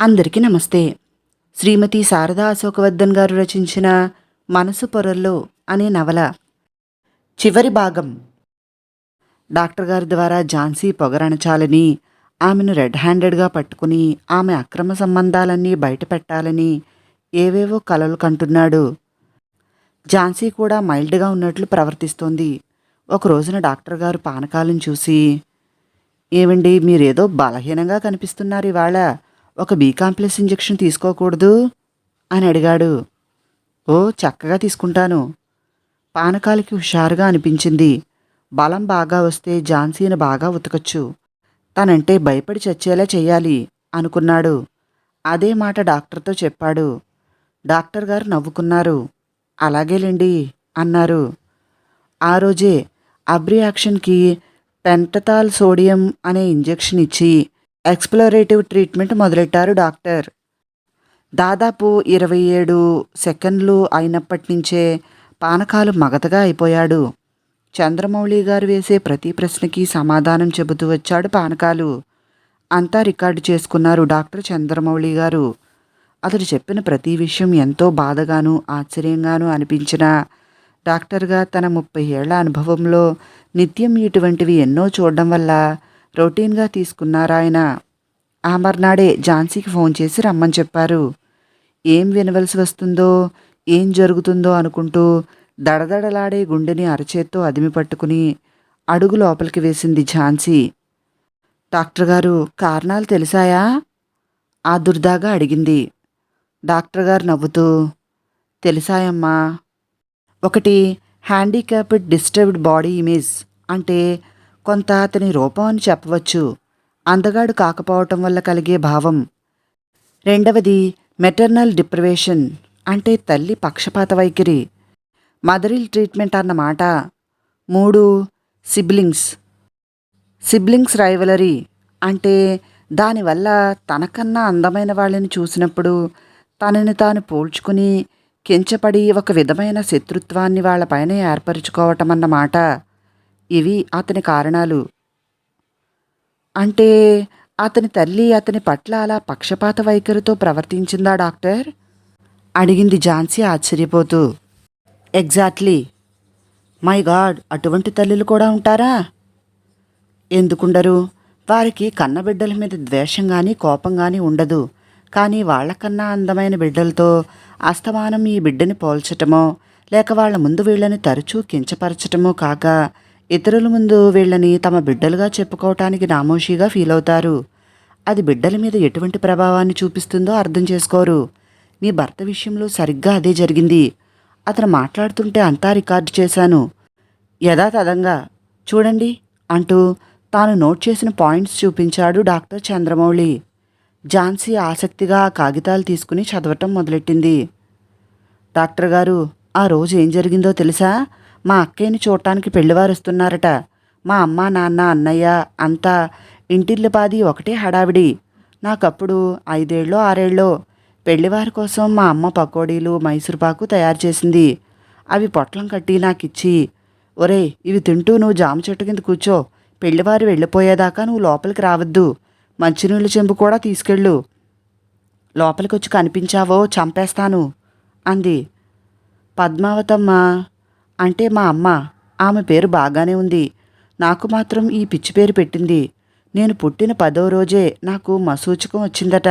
అందరికీ నమస్తే. శ్రీమతి శారదా అశోకవర్ధన్ గారు రచించిన మనసు పొరల్లో అనే నవల. చివరి భాగం. డాక్టర్ గారి ద్వారా ఝాన్సీ పొగరణచాలని ఆమెను రెడ్ హ్యాండెడ్గా పట్టుకుని ఆమె అక్రమ సంబంధాలన్నీ బయటపెట్టాలని ఏవేవో కలలు కంటున్నాడు. ఝాన్సీ కూడా మైల్డ్గా ఉన్నట్లు ప్రవర్తిస్తోంది. ఒక రోజున డాక్టర్ గారు పానకాలను చూసి ఏమండి మీరేదో బలహీనంగా కనిపిస్తున్నారు ఇవాళ. ఒక బీ కాంప్లెక్స్ ఇంజెక్షన్ తీసుకోకూడదు? అని అడిగాడు. ఓ చక్కగా తీసుకుంటాను. పానకాలకి హుషారుగా అనిపించింది. బలం బాగా వస్తే ఝాన్సీని బాగా ఉతకచ్చు. తనంటే భయపడి చచ్చేలా చెయ్యాలి అనుకున్నాడు. అదే మాట డాక్టర్తో చెప్పాడు. డాక్టర్ గారు నవ్వుకున్నారు. అలాగేలేండి అన్నారు. ఆ రోజే అబ్రియాక్షన్కి పెంటతాల్ సోడియం అనే ఇంజెక్షన్ ఇచ్చి ఎక్స్ప్లోరేటివ్ ట్రీట్మెంట్ మొదలెట్టారు డాక్టర్. దాదాపు ఇరవై ఏడు సెకండ్లు అయినప్పటి నుంచే పానకాలు మగతగా అయిపోయాడు. చంద్రమౌళి గారు వేసే ప్రతి ప్రశ్నకి సమాధానం చెబుతూ వచ్చాడు పానకాలు. అంతా రికార్డు చేసుకున్నారు డాక్టర్ చంద్రమౌళి గారు. అతడు చెప్పిన ప్రతి విషయం ఎంతో బాధగాను ఆశ్చర్యంగాను అనిపించిన డాక్టర్గా తన ముప్పై ఏళ్ళ అనుభవంలో నిత్యం ఇటువంటివి ఎన్నో చూడడం వల్ల రొటీన్గా తీసుకున్నారాయన ఆ మర్నాడే ఝాన్సీకి ఫోన్ చేసి రమ్మని చెప్పారు. ఏం వినవలసి వస్తుందో ఏం జరుగుతుందో అనుకుంటూ దడదడలాడే గుండెని అరచేత్తో అదిమి పట్టుకుని అడుగు లోపలికి వేసింది ఝాన్సీ. డాక్టర్ గారు కారణాలు తెలిసాయా? ఆ దుర్దాగా అడిగింది. డాక్టర్ గారు నవ్వుతూ తెలిసాయమ్మా. ఒకటి హ్యాండిక్యాప్డ్ డిస్టర్బ్డ్ బాడీ ఇమేజ్ అంటే కొంత అతని రూపం అని చెప్పవచ్చు. అందగాడు కాకపోవటం వల్ల కలిగే భావం. రెండవది మెటర్నల్ డిప్రివేషన్ అంటే తల్లి పక్షపాత వైఖరి. మదరిల్ ట్రీట్మెంట్ అన్నమాట మూడు సిబ్లింగ్స్ సిబ్లింగ్స్ రైవలరీ అంటే దానివల్ల తనకన్నా అందమైన వాళ్ళని చూసినప్పుడు తనని తాను పోల్చుకుని కించపడి ఒక విధమైన శత్రుత్వాన్ని వాళ్ళపైన ఏర్పరచుకోవటం అన్నమాట ఇవి అతని కారణాలు. అంటే అతని తల్లి అతని పట్ల అలా పక్షపాత వైఖరితో ప్రవర్తించిందా డాక్టర్? అడిగింది ఝాన్సీ ఆశ్చర్యపోతూ. ఎగ్జాక్ట్లీ. మై గాడ్ అటువంటి తల్లులు కూడా ఉంటారా? ఎందుకుండరు? వారికి కన్నబిడ్డల మీద ద్వేషం కానీ కోపం కానీ ఉండదు. కానీ వాళ్ళకన్నా అందమైన బిడ్డలతో అస్తమానం ఈ బిడ్డని పోల్చటమో లేక వాళ్ళ ముందు వీళ్ళని తరచూ కించపరచటమో కాక ఇతరుల ముందు వీళ్ళని తమ బిడ్డలుగా చెప్పుకోవటానికి నామోషిగా ఫీల్ అవుతారు. అది బిడ్డల మీద ఎటువంటి ప్రభావాన్ని చూపిస్తుందో అర్థం చేసుకోరు. మీ భర్త విషయంలో సరిగ్గా అదే జరిగింది. అతను మాట్లాడుతుంటే అంతా రికార్డు చేశాను. యథాతథంగా చూడండి అంటూ తాను నోట్ చేసిన పాయింట్స్ చూపించాడు డాక్టర్ చంద్రమౌళి. ఝాన్సీ ఆసక్తిగా ఆ కాగితాలు తీసుకుని చదవటం మొదలెట్టింది. డాక్టర్ గారు ఆ రోజు ఏం జరిగిందో తెలుసా? మా అక్కయ్యని చూడటానికి పెళ్ళివారు వస్తున్నారట మా అమ్మ నాన్న అన్నయ్య అంతా ఇంటిల్లిపాది ఒకటే హడావిడి. నాకప్పుడు ఐదేళ్ళో ఆరేళ్ళో పెళ్ళివారి కోసం మా అమ్మ పకోడీలు మైసూరుపాకు తయారు చేసింది. అవి పొట్లం కట్టి నాకిచ్చి ఒరే ఇవి తింటూ నువ్వు జామ చెట్టు కింద కూర్చో. పెళ్ళివారు వెళ్ళిపోయేదాకా నువ్వు లోపలికి రావద్దు. మంచినీళ్ళు చెంబు కూడా తీసుకెళ్ళు. లోపలికొచ్చి కనిపించావో చంపేస్తాను అంది. పద్మావతమ్మ అంటే మా అమ్మ ఆమె పేరు బాగానే ఉంది. నాకు మాత్రం ఈ పిచ్చి పేరు పెట్టింది. నేను పుట్టిన పదో రోజే నాకు మసూచకం వచ్చిందట.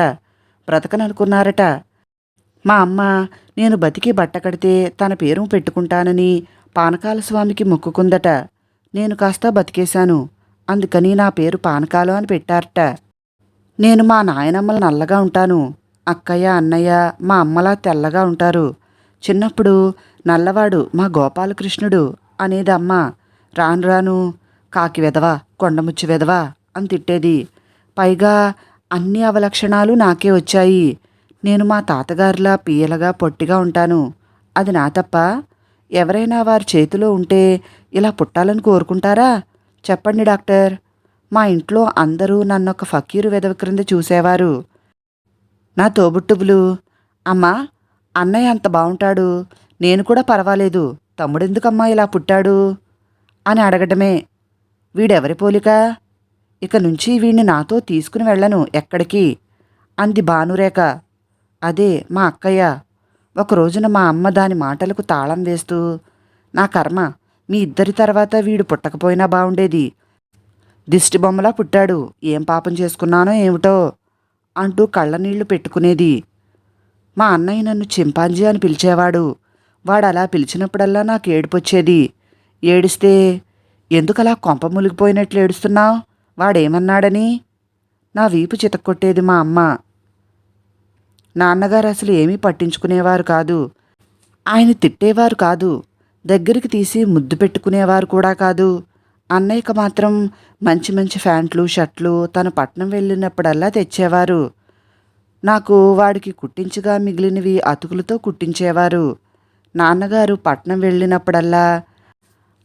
బ్రతకననుకున్నారట. మా అమ్మ నేను బతికి బట్ట కడితే తన పేరు పెట్టుకుంటానని పానకాల స్వామికి మొక్కుకుందట. నేను కాస్త బతికేశాను. అందుకని నా పేరు పానకాలు అని పెట్టారట. నేను మా నాయనమ్మల నల్లగా ఉంటాను. అక్కయ్య అన్నయ్య మా అమ్మలా తెల్లగా ఉంటారు. చిన్నప్పుడు నల్లవాడు మా గోపాలకృష్ణుడు అనేది అమ్మ. రాను రాను కాకి వెదవా కొండముచ్చి వెదవా అని తిట్టేది. పైగా అన్ని అవలక్షణాలు నాకే వచ్చాయి. నేను మా తాతగారిలా పీయలగా పొట్టిగా ఉంటాను. అది నా తప్ప ఎవరైనా వారి చేతిలో ఉంటే ఇలా పుట్టాలని కోరుకుంటారా? చెప్పండి డాక్టర్. మా ఇంట్లో అందరూ నన్ను ఒక ఫకీరు వెదవ క్రింద చూసేవారు. నా తోబుట్టుబులు అమ్మా అన్నయ్య అంత బాగుంటాడు నేను కూడా పర్వాలేదు. తమ్ముడెందుకమ్మా ఇలా పుట్టాడు? అని అడగటమే. వీడెవరి పోలిక? ఇక నుంచి వీణ్ణి నాతో తీసుకుని వెళ్ళను ఎక్కడికి? అంది భానురేఖ. అదే మా అక్కయ్య. ఒక రోజున మా అమ్మ దాని మాటలకు తాళం వేస్తూ నా కర్మ మీ ఇద్దరి తర్వాత వీడు పుట్టకపోయినా బాగుండేది దిష్టి బొమ్మలా పుట్టాడు. ఏం పాపం చేసుకున్నానో ఏమిటో అంటూ కళ్ళనీళ్ళు పెట్టుకునేది. మా అన్నయ్య నన్ను చింపాంజీ అని పిలిచేవాడు. వాడు అలా పిలిచినప్పుడల్లా నాకు ఏడుపొచ్చేది. ఏడిస్తే ఎందుకలా కొంప మునిగిపోయినట్లు ఏడుస్తున్నావు వాడేమన్నాడని? నా వీపు చితక్కొట్టేది మా అమ్మ. నాన్నగారు అసలు ఏమీ పట్టించుకునేవారు కాదు. ఆయన తిట్టేవారు కాదు. దగ్గరికి తీసి ముద్దు పెట్టుకునేవారు కూడా కాదు. అన్నయ్యకు మాత్రం మంచి మంచి ప్యాంట్లు షర్ట్లు తను పట్నం వెళ్ళినప్పుడల్లా తెచ్చేవారు. నాకు వాడికి కుట్టించగా మిగిలినవి అతుకులతో కుట్టించేవారు. నాన్నగారు పట్నం వెళ్ళినప్పుడల్లా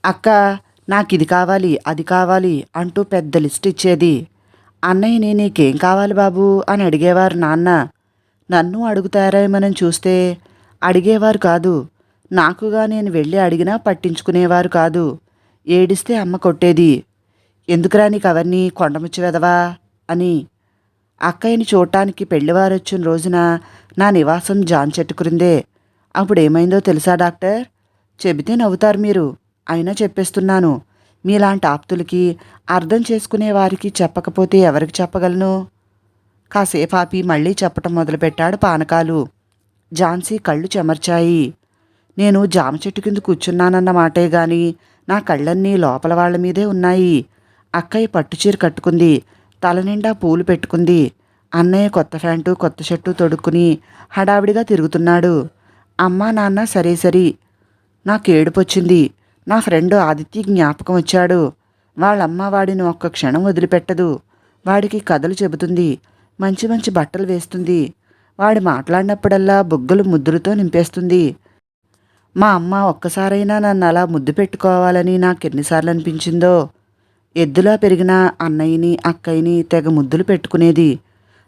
అక్క నాకు ఇది కావాలి అది కావాలి అంటూ పెద్ద లిస్ట్ ఇచ్చేది. అన్నయ్యని నీకేం కావాలి బాబు? అని అడిగేవారు నాన్న. నన్ను అడుగుతారేమని చూస్తే అడిగేవారు కాదు. నాకుగా నేను వెళ్ళి అడిగినా పట్టించుకునేవారు కాదు. ఏడిస్తే అమ్మ కొట్టేది. ఎందుకురా నీకు అవన్నీ కొండముచ్చి వెదవా? అని. అక్కయ్యని చూడటానికి పెళ్ళివారొచ్చిన రోజున నా నివాసం జాన్ చెట్టుకురిందే అప్పుడు ఏమైందో తెలుసా డాక్టర్? చెబితే నవ్వుతారు మీరు. అయినా చెప్పేస్తున్నాను. మీలాంటి ఆప్తులకి అర్థం చేసుకునే వారికి చెప్పకపోతే ఎవరికి చెప్పగలను? కాసేపు ఆపి మళ్ళీ చెప్పటం మొదలుపెట్టాడు పానకాలు. ఝాన్సీ కళ్ళు చెమర్చాయి. నేను జామ చెట్టు కింద కూర్చున్నానన్న మాటే గాని నా కళ్ళన్నీ లోపల వాళ్ళ మీదే ఉన్నాయి. అక్కయ్య పట్టుచీర కట్టుకుంది. తల నిండా పూలు పెట్టుకుంది. అన్నయ్య కొత్త ప్యాంటు కొత్త షర్టు తొడుక్కుని హడావిడిగా తిరుగుతున్నాడు. అమ్మా నాన్న సరే సరి. నాకు ఏడుపొచ్చింది. నా ఫ్రెండ్ ఆదిత్య జ్ఞాపకం వచ్చాడు. వాళ్ళమ్మ వాడిని ఒక్క క్షణం వదిలిపెట్టదు. వాడికి కథలు చెబుతుంది. మంచి మంచి బట్టలు వేస్తుంది. వాడు మాట్లాడినప్పుడల్లా బుగ్గలు ముద్దులతో నింపేస్తుంది. మా అమ్మ ఒక్కసారైనా నన్ను అలా ముద్దు పెట్టుకోవాలని నాకు ఎన్నిసార్లు అనిపించిందో. ఎద్దులా పెరిగిన అన్నయ్యని అక్కయ్యని తెగ ముద్దులు పెట్టుకునేది.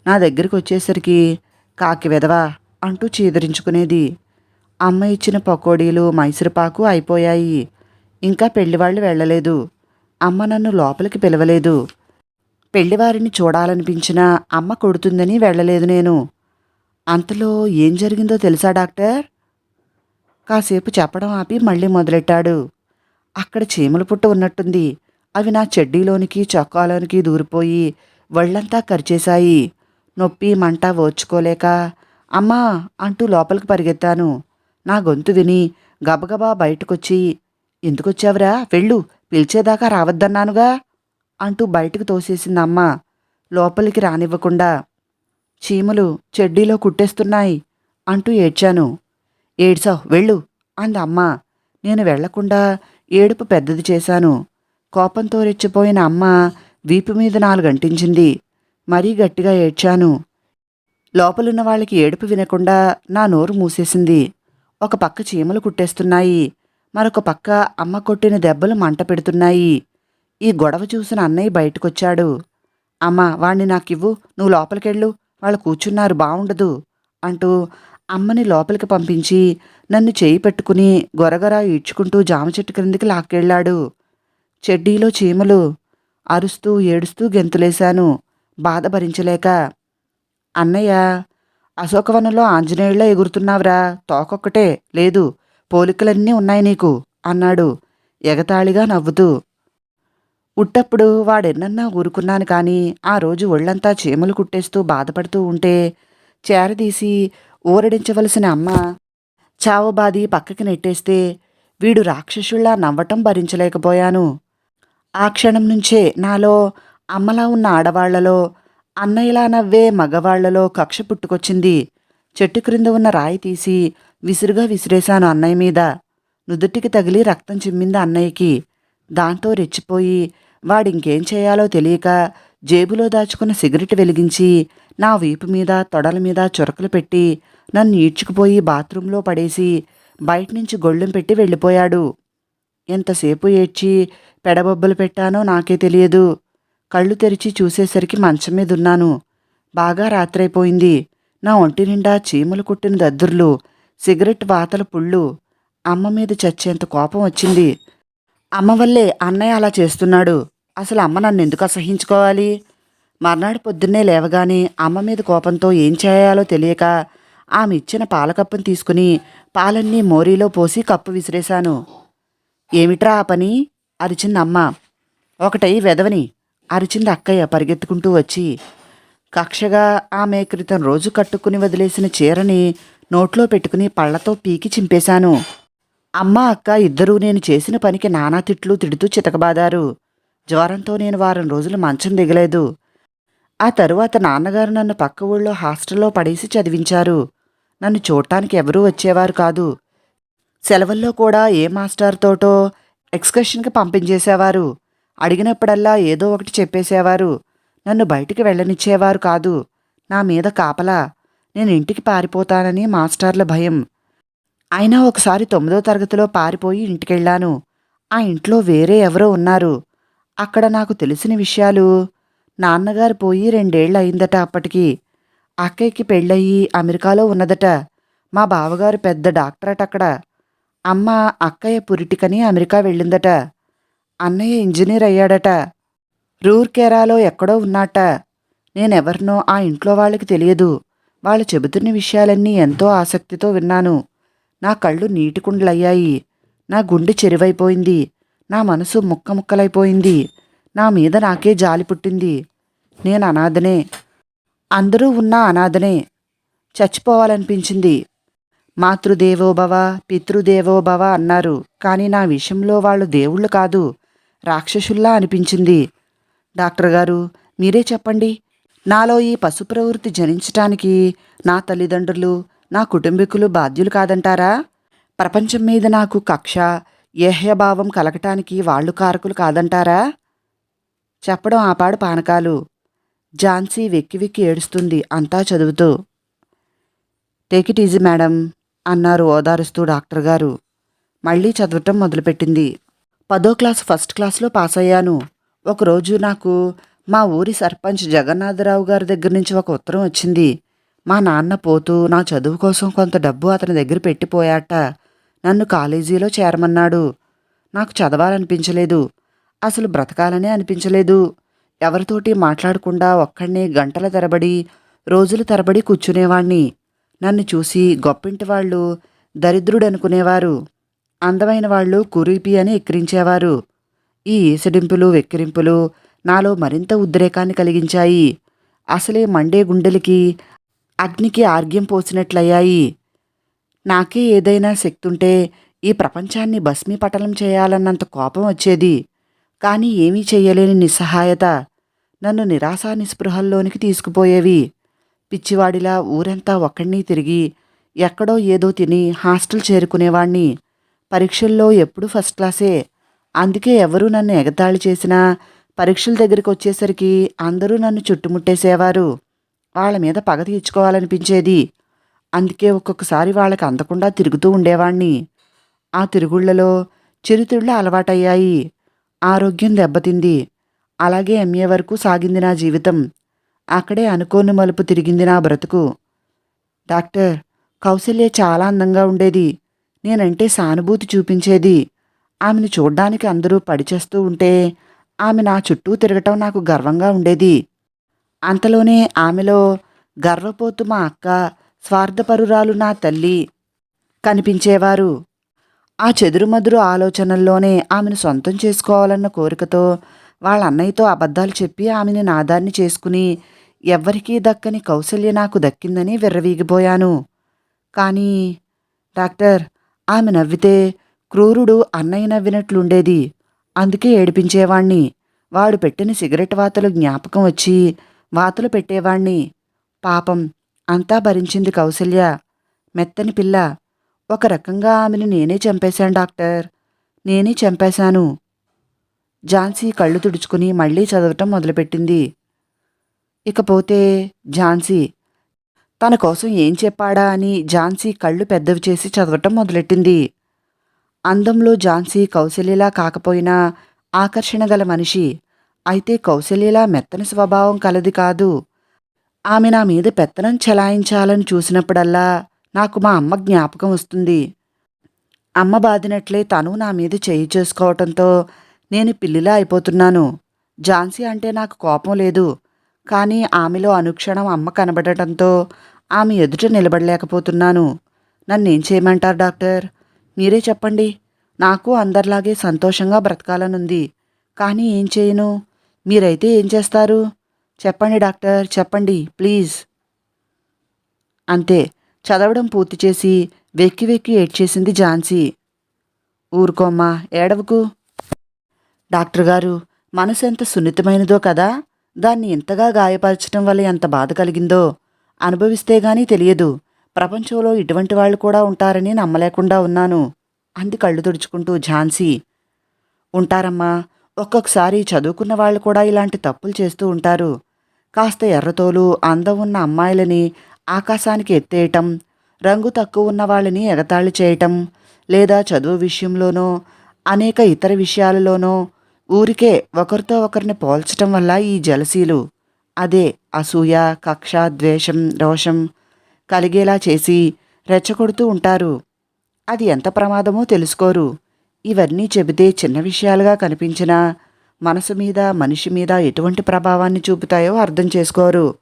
నా దగ్గరికి వచ్చేసరికి కాకి వెదవా అంటూ చీదరించుకునేది. అమ్మ ఇచ్చిన పకోడీలు మైసూరుపాకు అయిపోయాయి. ఇంకా పెళ్ళివాళ్ళు వెళ్ళలేదు. అమ్మ నన్ను లోపలికి పిలవలేదు. పెళ్ళివారిని చూడాలనిపించినా అమ్మ కొడుతుందని వెళ్ళలేదు నేను. అంతలో ఏం జరిగిందో తెలుసా డాక్టర్? కాసేపు చెప్పడం ఆపి మళ్ళీ మొదలెట్టాడు. అక్కడ చీమల పుట్ట ఉన్నట్టుంది. అవి నా చెడ్డీలోనికి చొక్కాలోనికి దూరిపోయి వళ్ళంతా కరిచేశాయి. నొప్పి మంట ఓర్చుకోలేక అమ్మా అంటూ లోపలికి పరిగెత్తాను. నా గొంతు విని గబగబా బయటకొచ్చి ఎందుకొచ్చావురా? వెళ్ళు పిలిచేదాకా రావద్దన్నానుగా అంటూ బయటకు తోసేసిందమ్మ. లోపలికి రానివ్వకుండా చీమలు చెడ్డీలో కుట్టేస్తున్నాయి అంటూ ఏడ్చాను. ఏడ్చావు వెళ్ళు అంది అమ్మ. నేను వెళ్ళకుండా ఏడుపు పెద్దది చేశాను. కోపంతో రెచ్చిపోయిన అమ్మ వీపు మీద నాలుగంటించింది. మరీ గట్టిగా ఏడ్చాను. లోపలున్న వాళ్ళకి ఏడుపు వినకుండా నా నోరు మూసేసింది. ఒక పక్క చీమలు కుట్టేస్తున్నాయి. మరొక పక్క అమ్మ కొట్టిన దెబ్బలు మంట పెడుతున్నాయి. ఈ గొడవ చూసిన అన్నయ్య బయటకొచ్చాడు. అమ్మ వాణ్ణి నాకివ్వు. నువ్వు లోపలికెళ్ళు. వాళ్ళు కూర్చున్నారు బావుండదు అంటూ అమ్మని లోపలికి పంపించి నన్ను చేయి పెట్టుకుని గొరగొర ఈడ్చుకుంటూ జామ చెట్టు క్రిందికి లాక్కెళ్ళాడు. చెడ్డీలో చీమలు. అరుస్తూ ఏడుస్తూ గెంతులేశాను. బాధ భరించలేక అన్నయ్య అశోకవనంలో ఆంజనేయుల్లో ఎగురుతున్నావురా. తోకొక్కటే. లేదు పోలికలన్నీ ఉన్నాయి నీకు అన్నాడు. ఎగతాళిగా నవ్వుతూ. ఉట్టప్పుడు వాడెన్నన్నా ఊరుకున్నాను కానీ ఆ రోజు ఒళ్ళంతా చీమలు కుట్టేస్తూ బాధపడుతూ ఉంటే చేరదీసి ఊరడించవలసిన అమ్మ చావబాది పక్కకి నెట్టేస్తే వీడు రాక్షసుల్లా నవ్వటం భరించలేకపోయాను. ఆ క్షణం నుంచే నాలో అమ్మలా ఉన్న ఆడవాళ్ళలో అన్నయ్యలా నవ్వే మగవాళ్ళలో కక్ష పుట్టుకొచ్చింది. చెట్టు క్రింద ఉన్న రాయి తీసి విసురుగా విసిరేశాను అన్నయ్య మీద. నుదుటికి తగిలి రక్తం చిమ్మింది అన్నయ్యకి. దాంతో రెచ్చిపోయి వాడింకేం చేయాలో తెలియక జేబులో దాచుకున్న సిగరెట్ వెలిగించి నా వీపు మీద తొడల మీద చురకలు పెట్టి నన్ను ఈడ్చుకుపోయి బాత్రూంలో పడేసి బయట నుంచి గొళ్ళెం పెట్టి వెళ్ళిపోయాడు. ఎంతసేపు ఏడ్చి పెడబొబ్బలు పెట్టానో నాకే తెలియదు. కళ్ళు తెరిచి చూసేసరికి మంచం మీద ఉన్నాను బాగా రాత్రైపోయింది. నా ఒంటి నిండా చీమలు కుట్టిన దద్దుర్లు సిగరెట్ వాతల పుళ్ళు అమ్మ మీద చచ్చేంత కోపం వచ్చింది. అమ్మ వల్లే అన్నయ్య అలా చేస్తున్నాడు. అసలు అమ్మ నన్ను ఎందుకు అసహించుకోవాలి? మర్నాడు పొద్దున్నే లేవగానే అమ్మ మీద కోపంతో ఏం చేయాలో తెలియక ఆమె ఇచ్చిన పాలకప్పును తీసుకుని పాలన్నీ మోరీలో పోసి కప్పు విసిరేశాను. ఏమిట్రా ఆ పని? అరిచింది అమ్మ ఒకటై వెదవని అరిచింది అక్కయ్య పరిగెత్తుకుంటూ వచ్చి కక్షగా ఆమె క్రితం రోజు కట్టుకుని వదిలేసిన చీరని నోట్లో పెట్టుకుని పళ్ళతో పీకి చింపేశాను. అమ్మ అక్క ఇద్దరూ నేను చేసిన పనికి నానా తిట్లు తిడుతూ చితకబాదారు. జ్వరంతో నేను వారం రోజులు మంచం దిగలేదు. ఆ తరువాత నాన్నగారు నన్ను పక్క ఊళ్ళో హాస్టల్లో పడేసి చదివించారు. నన్ను చూడటానికి ఎవరూ వచ్చేవారు కాదు. సెలవుల్లో కూడా ఏ మాస్టర్తోటో ఎక్స్కర్షన్కి పంపించేసేవారు. అడిగినప్పుడల్లా ఏదో ఒకటి చెప్పేసేవారు. నన్ను బయటికి వెళ్ళనిచ్చేవారు కాదు. నా మీద కాపలా. నేను ఇంటికి పారిపోతానని మాస్టర్ల భయం. అయినా ఒకసారి తొమ్మిదో తరగతిలో పారిపోయి ఇంటికెళ్ళాను. ఆ ఇంట్లో వేరే ఎవరో ఉన్నారు. అక్కడ నాకు తెలిసిన విషయాలు. నాన్నగారు పోయి రెండేళ్ళు అయిందట అప్పటికి. అక్కయ్యకి పెళ్ళయి అమెరికాలో ఉన్నదట. మా బావగారు పెద్ద డాక్టరట అక్కడ. అమ్మ అక్కయ్య పురిటికని అమెరికా వెళ్ళిందట. అన్నయ్య ఇంజనీర్ అయ్యాడట. రూర్కెరాలో ఎక్కడో ఉన్నాట. నేనెవరినో ఆ ఇంట్లో వాళ్ళకి తెలియదు. వాళ్ళు చెబుతున్న విషయాలన్నీ ఎంతో ఆసక్తితో విన్నాను. నా కళ్ళు నీటికుండలయ్యాయి. నా గుండె చెరువైపోయింది. నా మనసు ముక్క ముక్కలైపోయింది నా మీద నాకే జాలి పుట్టింది. నేను అనాథనే. అందరూ ఉన్న అనాథనే. చచ్చిపోవాలనిపించింది. మాతృదేవోభవ పితృదేవోభవ అన్నారు. కానీ నా విషయంలో వాళ్ళు దేవుళ్ళు కాదు. రాక్షసుల్లా అనిపించింది. డాక్టర్ గారు మీరే చెప్పండి. నాలో ఈ పశు ప్రవృత్తి జనించటానికి నా తల్లిదండ్రులు నా కుటుంబీకులు బాధ్యులు కాదంటారా? ప్రపంచం మీద నాకు కక్ష ఏహ్యభావం కలగటానికి వాళ్ళు కారకులు కాదంటారా? చెప్పడం ఆపాడు పానకాలు. ఝాన్సీ వెక్కి వెక్కి ఏడుస్తుంది అంతా చదువుతూ. టేక్ ఇట్ ఈజీ మేడం అన్నారు ఓదారుస్తూ డాక్టర్ గారు. మళ్ళీ చదవటం మొదలుపెట్టింది. పదో క్లాస్ ఫస్ట్ క్లాస్లో పాస్ అయ్యాను ఒకరోజు నాకు మా ఊరి సర్పంచ్ జగన్నాథరావు గారి దగ్గర నుంచి ఒక ఉత్తరం వచ్చింది. మా నాన్న పోతూ నా చదువు కోసం కొంత డబ్బు అతని దగ్గర పెట్టిపోయాట. నన్ను కాలేజీలో చేరమన్నాడు. నాకు చదవాలనిపించలేదు. అసలు బ్రతకాలనే అనిపించలేదు. ఎవరితోటి మాట్లాడకుండా ఒక్కడినే గంటల తరబడి రోజుల తరబడి కూర్చునేవాణ్ణి. నన్ను చూసి గొప్పింటి వాళ్ళు దరిద్రుడనుకునేవారు. అందమైన వాళ్ళు కురీపి అని ఎక్కిరించేవారు. ఈ ఈసడింపులు వెక్కిరింపులు నాలో మరింత ఉద్రేకాన్ని కలిగించాయి. అసలే మండే గుండెలకి అగ్నికి ఆర్గ్యం పోసినట్లయ్యాయి. నాకే ఏదైనా శక్తుంటే ఉంటే ఈ ప్రపంచాన్ని భస్మీపటలం చేయాలన్నంత కోపం వచ్చేది. కానీ ఏమీ చెయ్యలేని నిస్సహాయత నన్ను నిరాశా నిస్పృహల్లోనికి తీసుకుపోయేవి. పిచ్చివాడిలా ఊరంతా ఒక్కడిని తిరిగి ఎక్కడో ఏదో తిని హాస్టల్ చేరుకునేవాణ్ణి. పరీక్షల్లో ఎప్పుడూ ఫస్ట్ క్లాసే. అందుకే ఎవరూ నన్ను ఎగతాళి చేసినా పరీక్షల దగ్గరికి వచ్చేసరికి అందరూ నన్ను చుట్టుముట్టేసేవారు. వాళ్ళ మీద పగ తీర్చుకోవాలనిపించేది. అందుకే ఒక్కొక్కసారి వాళ్ళకి అందకుండా తిరుగుతూ ఉండేవాణ్ణి. ఆ తిరుగుళ్ళలో చిరుతిళ్ళు అలవాటయ్యాయి. ఆరోగ్యం దెబ్బతింది. అలాగే ఎంఏ వరకు సాగింది నా జీవితం. అక్కడే అనుకోని మలుపు తిరిగింది నా బ్రతుకు. డాక్టర్ కౌశల్య చాలా అందంగా ఉండేది. నేనంటే సానుభూతి చూపించేది. ఆమెను చూడ్డానికి అందరూ పడిచేస్తూ ఉంటే ఆమె నా చుట్టూ తిరగటం నాకు గర్వంగా ఉండేది. అంతలోనే ఆమెలో గర్వపోతు మా అక్క స్వార్థపరురాలు నా తల్లి కనిపించేవారు. ఆ చెదురుమదురు ఆలోచనల్లోనే ఆమెను సొంతం చేసుకోవాలన్న కోరికతో వాళ్ళ అన్నయ్యతో అబద్ధాలు చెప్పి ఆమెని నాదాన్ని చేసుకుని ఎవ్వరికీ దక్కని కౌశల్య నాకు దక్కిందని విర్రవీగిపోయాను. కానీ డాక్టర్ ఆమె నవ్వితే క్రూరుడు అన్నయ్య నవ్వినట్లుండేది. అందుకే ఏడిపించేవాణ్ణి. వాడు పెట్టిన సిగరెట్ వాతలు జ్ఞాపకం వచ్చి వాతలు పెట్టేవాణ్ణి. పాపం అంతా భరించింది కౌసల్య. మెత్తని పిల్ల. ఒక రకంగా ఆమెను నేనే చంపేశాను డాక్టర్. నేనే చంపేశాను. ఝాన్సీ కళ్ళు తుడుచుకుని మళ్ళీ చదవటం మొదలుపెట్టింది. ఇకపోతే ఝాన్సీ తన కోసం ఏం చెప్పాడా అని ఝాన్సీ కళ్ళు పెద్దవి చేసి చదవటం మొదలెట్టింది. అందంలో ఝాన్సీ కౌశల్యలా కాకపోయినా ఆకర్షణ గల మనిషి. అయితే కౌశల్యలా మెత్తని స్వభావం కలది కాదు. ఆమె నా మీద పెత్తనం చెలాయించాలని చూసినప్పుడల్లా నాకు మా అమ్మ జ్ఞాపకం వస్తుంది. అమ్మ బాదినట్లే తను నా మీద చేయి చేసుకోవటంతో నేను పిల్లిలా అయిపోతున్నాను. ఝాన్సీ అంటే నాకు కోపం లేదు. కానీ ఆమెలో అనుక్షణం అమ్మ కనబడటంతో ఆమె ఎదుట నిలబడలేకపోతున్నాను. నన్నేం చేయమంటారు డాక్టర్? మీరే చెప్పండి. నాకు అందరిలాగే సంతోషంగా బ్రతకాలనుంది. కానీ ఏం చేయను? మీరైతే ఏం చేస్తారు? చెప్పండి డాక్టర్ చెప్పండి ప్లీజ్. అంతే. చదవడం పూర్తి చేసి వెక్కి వెక్కి ఏడ్చేసింది ఝాన్సీ. ఊరుకోమ్మా ఏడవకు. డాక్టర్ గారు మనసు ఎంత సున్నితమైనదో కదా? దాన్ని ఇంతగా గాయపరచడం వల్ల ఎంత బాధ కలిగిందో? అనుభవిస్తే గానీ తెలియదు. ప్రపంచంలో ఇటువంటి వాళ్ళు కూడా ఉంటారని నమ్మలేకుండా ఉన్నాను. అంది కళ్ళు తుడుచుకుంటూ ఝాన్సీ. ఉంటారమ్మా ఒక్కొక్కసారి చదువుకున్న వాళ్ళు కూడా ఇలాంటి తప్పులు చేస్తూ ఉంటారు. కాస్త ఎర్రతోలు అందం ఉన్న అమ్మాయిలని ఆకాశానికి ఎత్తేయటం రంగు తక్కువ ఉన్న వాళ్ళని ఎగతాళి చేయటం లేదా చదువు విషయంలోనో అనేక ఇతర విషయాలలోనో ఊరికే ఒకరితో ఒకరిని పోల్చటం వల్ల ఈ జలసీలు. అదే అసూయ కక్ష ద్వేషం రోషం కలిగేలా చేసి రెచ్చగొడుతూ ఉంటారు. అది ఎంత ప్రమాదమో తెలుసుకోరు. ఇవన్నీ చెబితే చిన్న విషయాలుగా కనిపించినా మనసు మీద మనిషి మీద ఎటువంటి ప్రభావాన్ని చూపుతాయో అర్థం చేసుకోరు.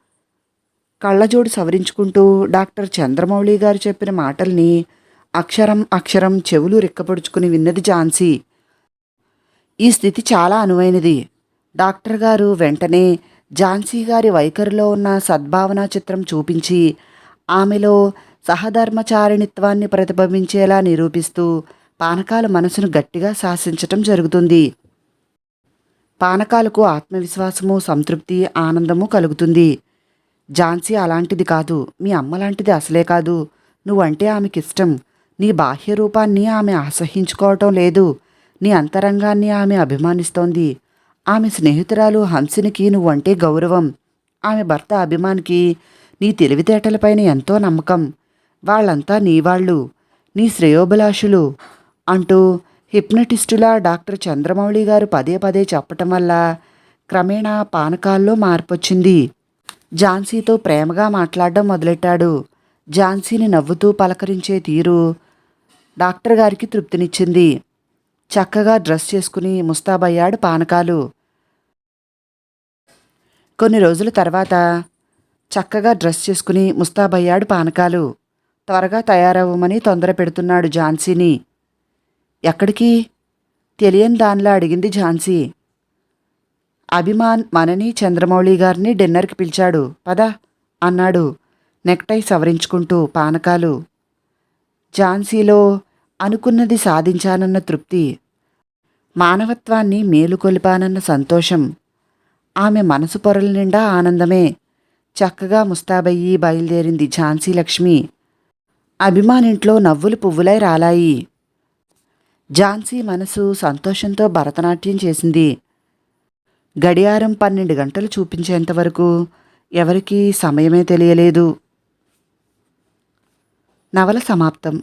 కళ్ళజోడు సవరించుకుంటూ డాక్టర్ చంద్రమౌళి గారు చెప్పిన మాటల్ని అక్షరం అక్షరం చెవులు రెక్కపడుచుకుని విన్నది ఝాన్సీ. ఈ స్థితి చాలా అనువైనది. డాక్టర్ గారు వెంటనే ఝాన్సీ గారి వైఖరిలో ఉన్న సద్భావనా చిత్రం చూపించి ఆమెలో సహధర్మచారిణిత్వాన్ని ప్రతిబింబించేలా నిరూపిస్తూ పానకాల మనసును గట్టిగా శాసించటం జరుగుతుంది. పానకాలకు ఆత్మవిశ్వాసము సంతృప్తి ఆనందము కలుగుతుంది. ఝాన్సీ అలాంటిది కాదు మీ అమ్మ లాంటిది అసలే కాదు. నువ్వంటే ఆమెకిష్టం. నీ బాహ్య రూపాన్ని ఆమె అసహించుకోవటం లేదు. నీ అంతరంగాన్ని ఆమె అభిమానిస్తోంది. ఆమె స్నేహితురాలు హంసినికి నువ్వంటే గౌరవం. ఆమె భర్త అభిమానికి నీ తెలివితేటలపైన ఎంతో నమ్మకం. వాళ్ళంతా నీ వాళ్ళు నీ శ్రేయోభిలాషులు అంటూ హిప్నటిస్టులా డాక్టర్ చంద్రమౌళి గారు పదే పదే చెప్పటం వల్ల క్రమేణా పానకాల్లో మార్పొచ్చింది. ఝాన్సీతో ప్రేమగా మాట్లాడడం మొదలెట్టాడు. ఝాన్సీని నవ్వుతూ పలకరించే తీరు డాక్టర్ గారికి తృప్తినిచ్చింది. చక్కగా డ్రెస్ చేసుకుని ముస్తాబయ్యాడు పానకాలు. కొన్ని రోజుల తర్వాత చక్కగా డ్రెస్ చేసుకుని ముస్తాబయ్యాడు పానకాలు. త్వరగా తయారవ్వమని తొందర పెడుతున్నాడు ఝాన్సీని. ఎక్కడికి? తెలియని దానిలా అడిగింది ఝాన్సీ. అభిమాన్ మనని చంద్రమౌళి గారిని డిన్నర్కి పిలిచాడు. పద అన్నాడు నెక్టై సవరించుకుంటూ పానకాలు. ఝాన్సీలో అనుకున్నది సాధించానన్న తృప్తి. మానవత్వాన్ని మేలుకొలిపానన్న సంతోషం. ఆమె మనసు పొరల నిండా ఆనందమే. చక్కగా ముస్తాబయ్యి బయలుదేరింది ఝాన్సీ లక్ష్మి. అభిమానింట్లో నవ్వులు పువ్వులై రాలాయి. ఝాన్సీ మనసు సంతోషంతో భరతనాట్యం చేసింది. గడియారం పన్నెండు గంటలు చూపించేంతవరకు ఎవరికీ సమయమే తెలియలేదు. నవల సమాప్తం.